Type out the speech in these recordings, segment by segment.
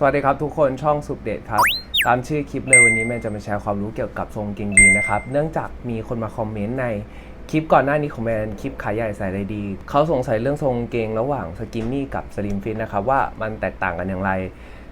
สวัสดีครับทุกคนช่องสุดเดทครับ ตามชื่อคลิปเลยวันนี้แมนจะมาแชร์ความรู้เกี่ยวกับทรงเกงยีนนะครับ เนื่องจากมีคนมาคอมเมนต์ในคลิปก่อนหน้านี้ของแมนคลิปขายใหญ่ใส่ได้ดี เขาสงสัยเรื่องทรงเกงระหว่างสกินนี่กับสลิมฟิตนะครับว่ามันแตกต่างกันอย่างไร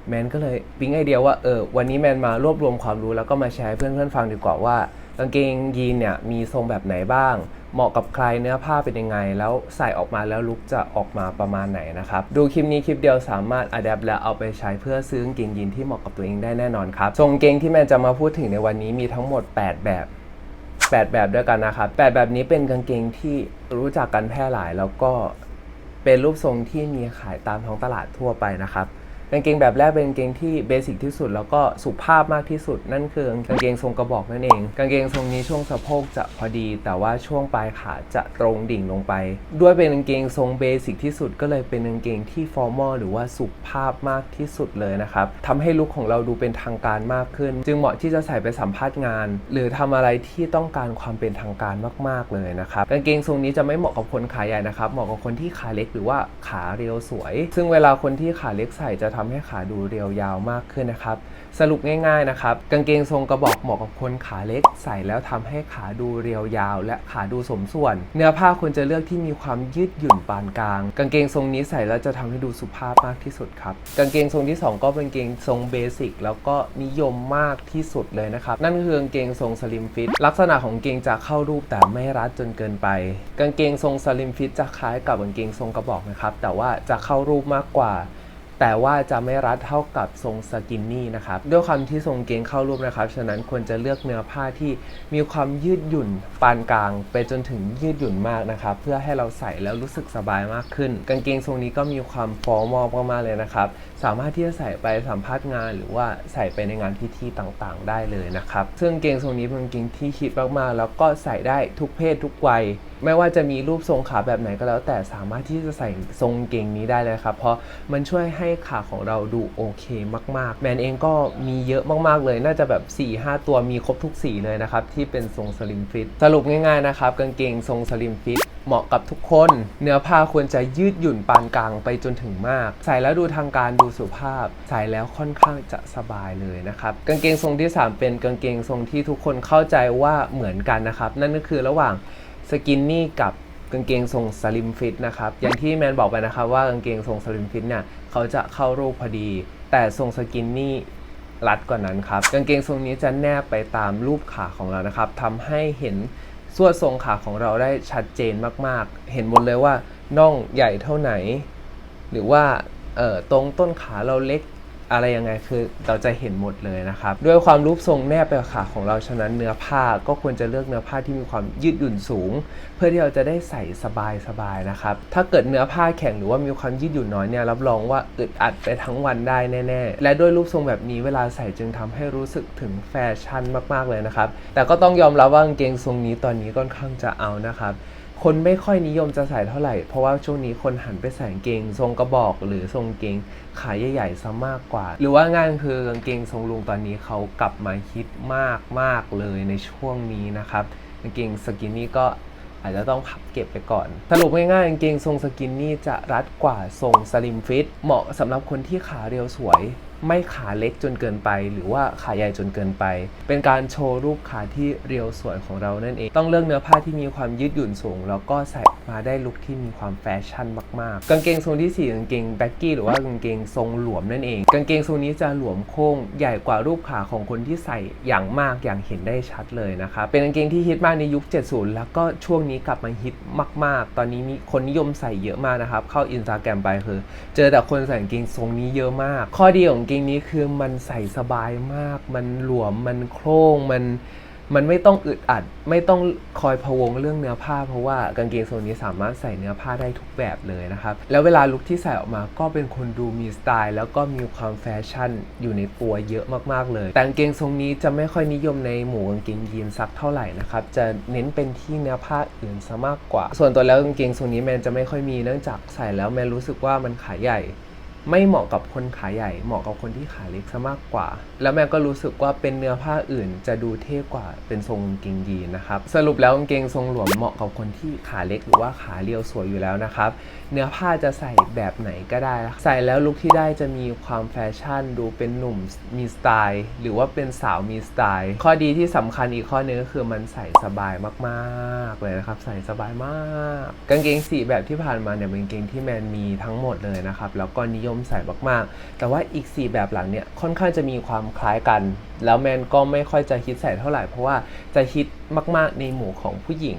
แมนก็เลยปิ๊งไอเดียว่าเออวันนี้แมนมารวบรวมความรู้แล้วก็มาแชร์ให้เพื่อนๆฟังดีกว่าว่า กางเกงยีนเนี่ยมีทรงแบบไหนบ้าง เหมาะกับใครเนื้อผ้าเป็นยังไง แล้วใส่ออกมาแล้วลุคจะออกมาประมาณไหนนะครับ ดูคลิปนี้คลิปเดียวสามารถอัดแอปและเอาไปใช้เพื่อซื้อกางเกงยีนที่เหมาะกับตัวเองได้แน่นอนครับทรงเกงที่แมนจะมาพูดถึงในวันนี้มีทั้งหมด 8 แบบ 8 แบบด้วยกันนะครับ8แบบนี้เป็นกางเกงที่รู้จักกันแพร่หลายแล้วก็เป็นรูปทรงที่มีขายตามท้องตลาดทั่วไปนะครับ กางเกงแบบแรกเป็นกางเกงที่เบสิกที่สุด แล้วก็สุภาพมากที่สุด นั่นคือกางเกงทรงกระบอกนั่นเอง กางเกงทรงนี้ช่วงสะโพกจะพอดี แต่ว่าช่วงปลายขาจะตรงดิ่งลงไป ด้วยเป็นกางเกงทรงเบสิกที่สุด ก็เลยเป็นกางเกงที่ฟอร์มอลหรือว่าสุภาพมากที่สุดเลยนะครับทำให้ลุคของเราดูเป็นทางการมากขึ้น จึงเหมาะที่จะใส่ไปสัมภาษณ์งาน หรือทำอะไรที่ต้องการความเป็นทางการมาก ๆเลยนะครับกางเกงทรงนี้จะไม่เหมาะกับคนขาใหญ่นะครับเหมาะกับคนที่ขาเล็กหรือว่าขาเรียวสวย ซึ่งเวลาคนที่ขาเล็กใส่จะทำให้ขาดูเรียวยาวมากขึ้นนะครับ สรุปง่ายๆนะครับ กางเกงทรงกระบอกเหมาะกับคนขาเล็กใส่แล้วทำให้ขาดูเรียวยาว และขาดูสมส่วน เนื้อผ้าควรจะเลือกที่มีความยืดหยุ่นปานกลาง กางเกงทรงนี้ใส่แล้วจะทำให้ดูสุภาพมากที่สุดครับ กางเกงทรงที่สองก็เป็นกางเกงทรงเบสิกแล้วก็นิยมมากที่สุดเลยนะครับ นั่นคือกางเกงทรงสลิมฟิตลักษณะของกางเกงจะเข้ารูปแต่ไม่รัดจนเกินไป กางเกงทรงสลิมฟิตจะคล้ายกับกางเกงทรงกระบอกนะครับแต่ว่าจะเข้ารูปมากกว่า แต่ว่าจะไม่รัดเท่ากับทรงสกินนี่นะครับ ด้วยความที่ทรงเกงเข้ารูปนะครับ ฉะนั้นควรจะเลือกเนื้อผ้าที่มีความยืดหยุ่นปานกลาง ไปจนถึงยืดหยุ่นมากนะครับ เพื่อให้เราใส่แล้วรู้สึกสบายมากขึ้น กางเกงทรงนี้ก็มีความฟอร์มอลมากๆเลยนะครับ สามารถที่จะใส่ไปสัมภาษณ์งานหรือว่าใส่ไปในงานพิธีต่างๆ ได้เลยนะครับ ซึ่งเกงทรงนี้เป็นกางเกงที่คิดมากๆ แล้วก็ใส่ได้ทุกเพศทุกวัย ไม่ว่าจะมีรูปทรงขาแบบไหนก็แล้ว แต่สามารถที่จะใส่ทรงเกงนี้ได้เลยครับ เพราะมันช่วยให้ขาของเราดูโอเคมาก ๆแมนเองก็มีเยอะมาก ๆ เลย น่าจะแบบ 4-5 ตัวมีครบทุกสีเลยนะครับ ที่เป็นทรงสลิมฟิต สรุปง่าย ๆ นะครับ กางเกงทรงสลิมฟิตเหมาะกับทุกคน เนื้อผ้าควรจะยืดหยุ่นปานกลางไปจนถึงมาก ใส่แล้วดูทางการดูสุภาพ ใส่แล้วค่อนข้างจะสบายเลยนะครับ กางเกงทรงที่ 3 เป็นกางเกงทรงที่ทุกคนเข้าใจว่าเหมือนกันนะครับ นั่นก็คือระหว่างสกินนี่กับ กางเกงทรงสลิมฟิตนะครับ อย่างที่แมนบอกไปนะครับว่ากางเกงทรงสลิมฟิตเนี่ยเขาจะเข้ารูปพอดี แต่ทรงสกินนี่รัดกว่านั้นครับ กางเกงทรงนี้จะแนบไปตามรูปขาของเรานะครับทำให้เห็นส่วนทรงขาของเราได้ชัดเจนมาก ๆ เห็นหมดเลยว่าน่องใหญ่เท่าไหน หรือว่าตรงต้นขาเราเล็ก อะไรยังไงคือเราจะเห็นหมดเลยนะครับ ด้วยความรูปทรงแนบไปกับขาของเราฉะนั้นเนื้อผ้าก็ควรจะเลือกเนื้อผ้าที่มีความยืดหยุ่นสูง เพื่อที่เราจะได้ใส่สบายๆนะครับ ถ้าเกิดเนื้อผ้าแข็งหรือว่ามีความยืดหยุ่นน้อยเนี่ยรับรองว่าอึดอัดไปทั้งวันได้แน่ๆ และด้วยรูปทรงแบบนี้เวลาใส่จึงทำให้รู้สึกถึงแฟชั่นมากๆเลยนะครับ แต่ก็ต้องยอมรับว่ากางเกงทรงนี้ตอนนี้ค่อนข้างจะเอานะครับ คนไม่ค่อยนิยมจะใส่เท่าไหร่ เพราะว่าช่วงนี้คนหันไปใส่กางเกง ทรงกระบอกหรือทรงเกงขาใหญ่ๆซะมากกว่า หรือว่างายคือกางเกงทรงลุงตอนนี้เขากลับมาฮิตมากๆเลยในช่วงนี้นะครับกางเกงสกินนี่ก็อาจจะต้องพับเก็บไปก่อน สรุปง่ายๆกางเกงทรงสกินนี่จะรัดกว่าทรงสลิมฟิตเหมาะสำหรับคนที่ขาเรียวสวย ไม่ขาเล็กจนเกินไป หรือว่าขาใหญ่จนเกินไป เป็นการโชว์รูปขาที่เรียวสวยของเรานั่นเอง ต้องเลือกเนื้อผ้าที่มีความยืดหยุ่นสูง แล้วก็ใส่มาได้ลุคที่มีความแฟชั่นมากๆ กางเกงทรงที่ 4 กางเกงแบ็กกี้หรือว่ากางเกงทรงหลวมนั่นเอง กางเกงทรงนี้จะหลวมโค้งใหญ่กว่ารูปขาของคนที่ใส่อย่างมากอย่างเห็นได้ชัดเลยนะครับเป็นกางเกงที่ฮิตมากในยุค 70 แล้วก็ช่วงนี้กลับมาฮิตมาก ๆ ตอนนี้มีคนนิยมใส่เยอะมากนะครับเข้าอินสตาแกรมไปคือ เจอแต่คนใส่กางเกงทรงนี้เยอะมาก ข้อดีของเกงนี้คือมันใส่สบายมาก มันหลวมมันโคร่งมันมันไม่ต้องอึดอัด ไม่ต้องคอยพะวงเรื่องเนื้อผ้า เพราะว่ากางเกงโซนนี้สามารถใส่เนื้อผ้าได้ทุกแบบเลยนะครับ แล้วเวลาลุคที่ใส่ออกมาก็เป็นคนดูมีสไตล์ แล้วก็มีความแฟชั่นอยู่ในตัวเยอะมากๆเลย แต่กางเกงทรงนี้จะไม่ค่อยนิยมในหมู่กางเกงยีนสักเท่าไหร่นะครับ จะเน้นเป็นที่เนื้อผ้าอื่นซะมากกว่า ส่วนตัวแล้วกางเกงทรงนี้แมนจะไม่ค่อยมีเนื่องจากใส่แล้วแมนรู้สึกว่ามันขาใหญ่ ไม่เหมาะกับคนขาใหญ่ เหมาะกับคนที่ขาเล็กซะมากกว่า แล้วแม่ก็รู้สึกว่าเป็นเนื้อผ้าอื่นจะดูเท่กว่าเป็นทรงกางเกงยีนนะครับ สรุปแล้วกางเกงทรงหลวมเหมาะกับคนที่ขาเล็กหรือว่าขาเรียวสวยอยู่แล้วนะครับ เนื้อผ้าจะใส่แบบไหนก็ได้ ใส่แล้วลุคที่ได้จะมีความแฟชั่น ดูเป็นหนุ่มมีสไตล์ หรือว่าเป็นสาวมีสไตล์ ข้อดีที่สำคัญอีกข้อหนึงก็คือมันใส่สบายมากๆเลยนะครับ ใส่สบายมาก กางเกงสีแบบที่ผ่านมาเนี่ยเป็นกางเกงที่แมนมีทั้งหมดเลยนะครับ แล้วก็นิยมใสมากๆ แต่ว่าอีก 4 แบบหลังเนี่ยค่อนข้างจะมีความคล้ายกัน แล้วแมนก็ไม่ค่อยจะฮิตใส่เท่าไหร่เพราะว่าจะฮิตมากๆในหมู่ของผู้หญิง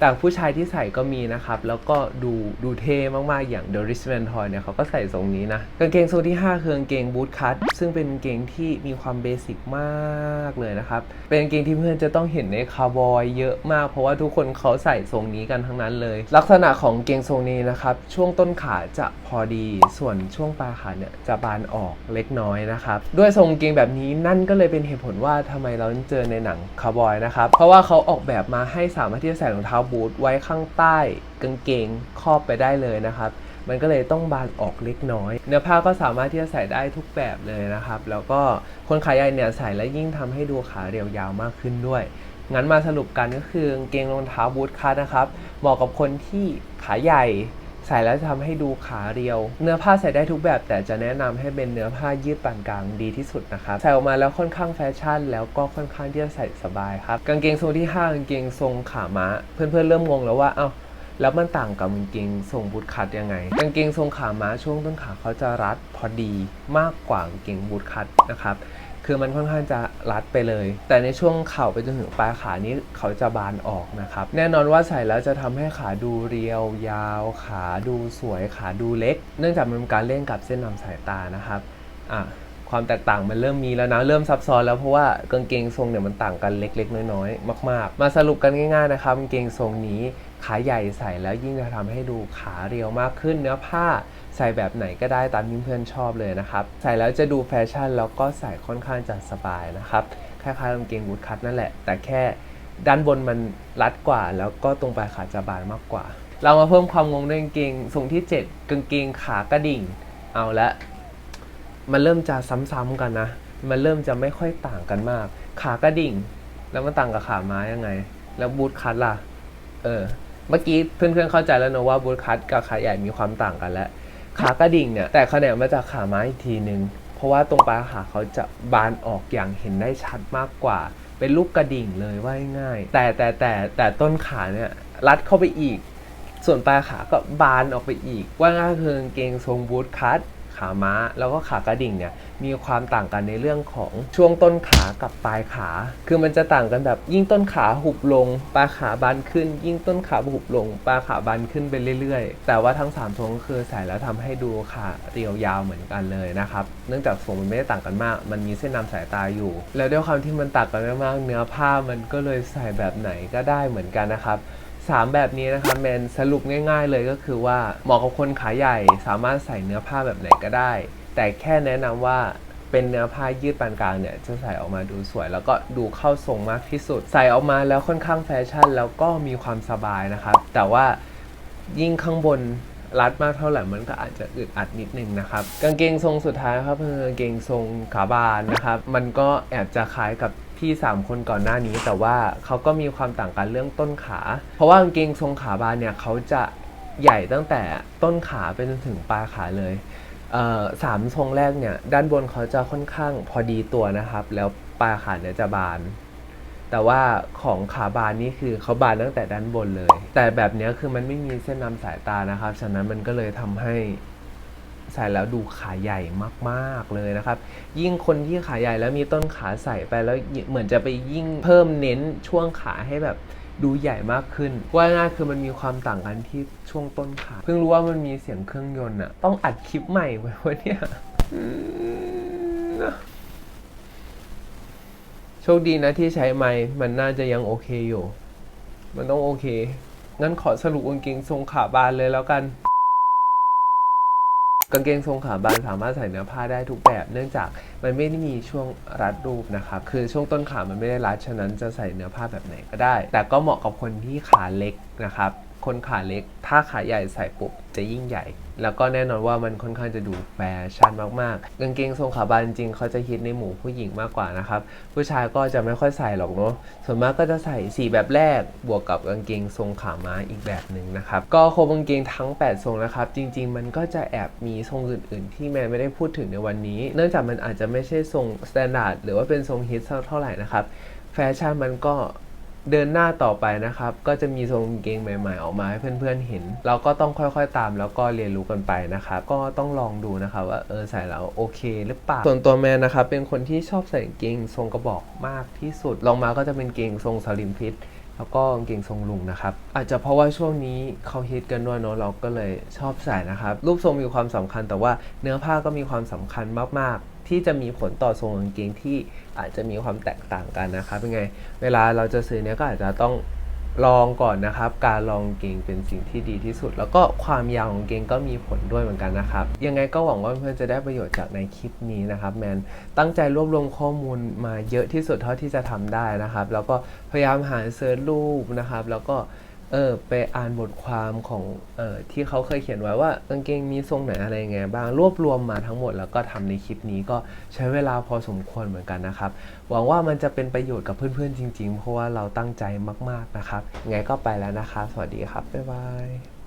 แต่ผู้ชายที่ใส่ก็มีนะครับ แล้วก็ดูดูเท่มาก ๆ อย่าง The Rich Man Toy เนี่ยเขาก็ใส่ทรงนี้นะ กางเกงทรงที่ 5 คือกางเกงบูทคัตซึ่งเป็นกางเกงที่มีความเบสิกมากเลยนะครับ เป็นกางเกงที่เพื่อนจะต้องเห็นในคาร์บอยเยอะมาก เพราะว่าทุกคนเขาใส่ทรงนี้กันทั้งนั้นเลย ลักษณะของเกงทรงนี้นะครับ ช่วงต้นขาจะพอดี ส่วนช่วงปลายขาเนี่ยจะบานออกเล็กน้อยนะครับ ด้วยทรงเกงแบบนี้นั่นก็เลยเป็นเหตุผลว่าทำไมเราเจอในหนังคาร์บอยนะครับ เพราะว่าเขาออกแบบมาให้สามารถที่จะใส่รองเท้าบูทไว้ข้างใต้กางเกงครอบไปได้เลยนะครับ มันก็เลยต้องบานออกเล็กน้อย เนื้อผ้าก็สามารถที่จะใส่ได้ทุกแบบเลยนะครับ แล้วก็คนขาใหญ่เนี่ยใส่แล้วยิ่งทำให้ดูขาเรียวยาวมากขึ้นด้วยงั้นมาสรุปกันก็คือกางเกงรองเท้าบูทคัทนะครับเหมาะกับคนที่ขาใหญ่ ใส่แล้วจะทำให้ดูขาเรียว เนื้อผ้าใส่ได้ทุกแบบ แต่จะแนะนำให้เป็นเนื้อผ้ายืดปานกลางดีที่สุดนะครับใส่ออกมาแล้วค่อนข้างแฟชั่น แล้วก็ค่อนข้างที่จะใส่สบายครับกางเกงทรงที่ 5 กางเกงทรงขาม้า เพื่อนๆเริ่มงงแล้วว่าเอ้าแล้วมันต่างกับกางเกงทรงบูทคัทยังไง กางเกงทรงขาม้าช่วงต้นขาเขาจะรัดพอดีมากกว่ากางเกงบูทคัทนะครับ คือมันค่อนข้างจะรัดไปเลย แต่ในช่วงเข่าไปจนถึงปลายขานี้เขาจะบานออกนะครับ แน่นอนว่าใส่แล้วจะทำให้ขาดูเรียว ยาว ขาดูสวย ขาดูเล็ก เนื่องจากมันเป็นการเล่นกับเส้นนำสายตานะครับอะความแตกต่างมันเริ่มมีแล้วนะ เริ่มซับซ้อนแล้วเพราะว่ากางเกงทรงเนี่ยมันต่างกันเล็ก ๆ น้อยๆมาก ๆ มาสรุปกันง่ายๆนะครับกางเกงทรงนี้ ขาใหญ่ใส่แล้วยิ่งจะทำให้ดูขาเรียวมากขึ้น เนื้อผ้าใส่แบบไหนก็ได้ตามที่เพื่อนชอบเลยนะครับ ใส่แล้วจะดูแฟชั่นแล้วก็ใส่ค่อนข้างจะสบายนะครับคล้ายๆกางเกงบูทคัทนั่นแหละ แต่แค่ด้านบนมันรัดกว่า แล้วก็ตรงปลายขาจะบานมากกว่า เรามาเพิ่มความงงด้วยกางเกงทรงที่ 7 กางเกงขากระดิ่ง เอาละมันเริ่มจะซ้ำๆกันนะ มันเริ่มจะไม่ค่อยต่างกันมาก ขากระดิ่ง แล้วมันต่างกับขาไม้ยังไง แล้วบูทคัทล่ะ เออ เมื่อกี้เพื่อนๆเข้าใจแล้วนะว่าบูทคัทกับขาใหญ่มีความต่างกันแล้วขากระดิ่งเนี่ยแต่แขนงมาจากขาไม้อีกทีนึงเพราะว่าตรงปลายขาเขาจะบานออกอย่างเห็นได้ชัดมากกว่า เป็นลูกกระดิ่งเลยว่าง่ายแต่แต่แต่แต่ต้นขาเนี่ยรัดเข้าไปอีก ส่วนปลายขาก็บานออกไปอีก ว่าง่ายคือกางเกงทรงบูทคัท ขาม้า แล้วก็ขากระดิ่งเนี่ยมีความต่างกันในเรื่องของช่วงต้นขากับปลายขา คือมันจะต่างกันแบบยิ่งต้นขาหุบลง ปลายขาบานขึ้น ยิ่งต้นขาหุบลง ปลายขาบานขึ้นไปเรื่อยๆ แต่ว่าทั้ง3ทรงคือใส่แล้วทำให้ดูขาเรียวยาวเหมือนกันเลยนะครับ เนื่องจากทรงมันไม่ได้ต่างกันมาก มันมีเส้นนำสายตาอยู่ แล้วด้วยความที่มันต่างกันมากๆเนื้อผ้ามันก็เลยใส่แบบไหนก็ได้เหมือนกันนะครับ สามแบบนี้นะครับแมนสรุปง่าย ๆ เลยก็คือว่าเหมาะกับคนขาใหญ่สามารถใส่เนื้อผ้าแบบไหนก็ได้ แต่แค่แนะนำว่าเป็นเนื้อผ้ายืดปานกลางเนี่ยจะใส่ออกมาดูสวย แล้วก็ดูเข้าทรงมากที่สุด ใส่ออกมาแล้วค่อนข้างแฟชั่น แล้วก็มีความสบายนะครับ แต่ว่ายิ่งข้างบนรัดมากเท่าไหร่มันก็อาจจะอึดอัดนิดนึงนะครับ กางเกงทรงสุดท้ายครับคือกางเกงทรงขาบานนะครับ มันก็แอบจะคล้ายกับ พี่สามคนก่อนหน้านี้ แต่ว่าเขาก็มีความต่างกันเรื่องต้นขา เพราะว่ากางเกงทรงขาบานเนี่ยเขาจะใหญ่ตั้งแต่ต้นขาไปจนถึงปลายขาเลยเสามทรงแรกเนี่ยด้านบนเขาจะค่อนข้างพอดีตัวนะครับ แล้วปลายขาเนี่ยจะบาน แต่ว่าของขาบานนี่คือเขาบานตั้งแต่ด้านบนเลย แต่แบบนี้คือมันไม่มีเส้นนำสายตานะครับ ฉะนั้นมันก็เลยทำให้ ใส่แล้วดูขาใหญ่มากๆเลยนะครับ ยิ่งคนที่ขาใหญ่แล้วมีต้นขาใส่ไปแล้วเหมือนจะไปยิ่งเพิ่มเน้นช่วงขาให้แบบดูใหญ่มากขึ้น ว่าง่ายคือมันมีความต่างกันที่ช่วงต้นขาเพิ่งรู้ว่ามันมีเสียงเครื่องยนต์อะต้องอัดคลิปใหม่ไว้วันเนี่ยโชคดีนะที่ใช้ไมค์มันน่าจะยังโอเคอยู่ มันต้องโอเค งั้นขอสรุปกางเกงทรงขาบานเลยแล้วกัน กางเกงทรงขาบานสามารถใส่เนื้อผ้าได้ทุกแบบ เนื่องจากมันไม่ได้มีช่วงรัดรูปนะครับคือช่วงต้นขามันไม่ได้รัดฉะนั้นจะใส่เนื้อผ้าแบบไหนก็ได้ แต่ก็เหมาะกับคนที่ขาเล็กนะครับคนขาเล็กถ้าขาใหญ่ใส่ปุ๊บจะยิ่งใหญ่ แล้วก็แน่นอนว่ามันค่อนข้างจะดูแฟชั่นมากๆกางเกงทรงขาบานจริงเขาจะฮิตในหมู่ผู้หญิงมากกว่านะครับ ผู้ชายก็จะไม่ค่อยใส่หรอกเนาะส่วนมากก็จะใส่สีแบบแรก บวกกับกางเกงทรงขาม้าอีกแบบหนึ่งนะครับ ก็โครบกางเกงทั้ง 8 ทรงนะครับ จริง ๆ มันก็จะแอบมีทรงอื่น ๆ ที่แมนไม่ได้พูดถึงในวันนี้ เนื่องจากมันอาจจะไม่ใช่ทรงสแตนดาร์ดหรือว่าเป็นทรงฮิตเท่าไหร่นะครับแฟชั่นมันก็ เดินหน้าต่อไปนะครับ ก็จะมีทรงเกงใหม่ ๆ ออกมาให้เพื่อนๆเห็น เราก็ต้องค่อยๆตามแล้วก็เรียนรู้กันไปนะครับ ก็ต้องลองดูนะครับว่าเออใส่แล้วโอเคหรือเปล่าส่วนตัวแมนนะครับเป็นคนที่ชอบใส่เกงทรงกระบอกมากที่สุดลองมาก็จะเป็นเกงทรงสลิมฟิตแล้วก็กางเกงทรงลุงนะครับ อาจจะเพราะว่าช่วงนี้เขาฮิตกันด้วยเนาะเราก็เลยชอบใส่นะครับ รูปทรงมีความสำคัญแต่ว่าเนื้อผ้าก็มีความสำคัญมากๆ ที่จะมีผลต่อทรงกางเกงที่อาจจะมีความแตกต่างกันนะครับเป็นไง เวลาเราจะซื้อเนี่ยก็อาจจะต้องลองก่อนนะครับ การลองเกงเป็นสิ่งที่ดีที่สุด แล้วก็ความยาวของเกงก็มีผลด้วยเหมือนกันนะครับ ยังไงก็หวังว่าเพื่อนจะได้ประโยชน์จากในคลิปนี้นะครับ แมนตั้งใจรวบรวมข้อมูลมาเยอะที่สุดเท่าที่จะทำได้นะครับ แล้วก็พยายามหาเซิร์ชรูปนะครับ แล้วก็ เออไปอ่านบทความของเออที่เขาเคยเขียนไว้ว่ากางเกงมีทรงไหนอะไรยังไงบ้างรวบรวมมาทั้งหมดแล้วก็ทำในคลิปนี้ก็ใช้เวลาพอสมควรเหมือนกันนะครับ หวังว่ามันจะเป็นประโยชน์กับเพื่อนๆจริง ๆ เพราะว่าเราตั้งใจมากๆนะครับไงก็ไปแล้วนะคะสวัสดีครับบ๊ายบาย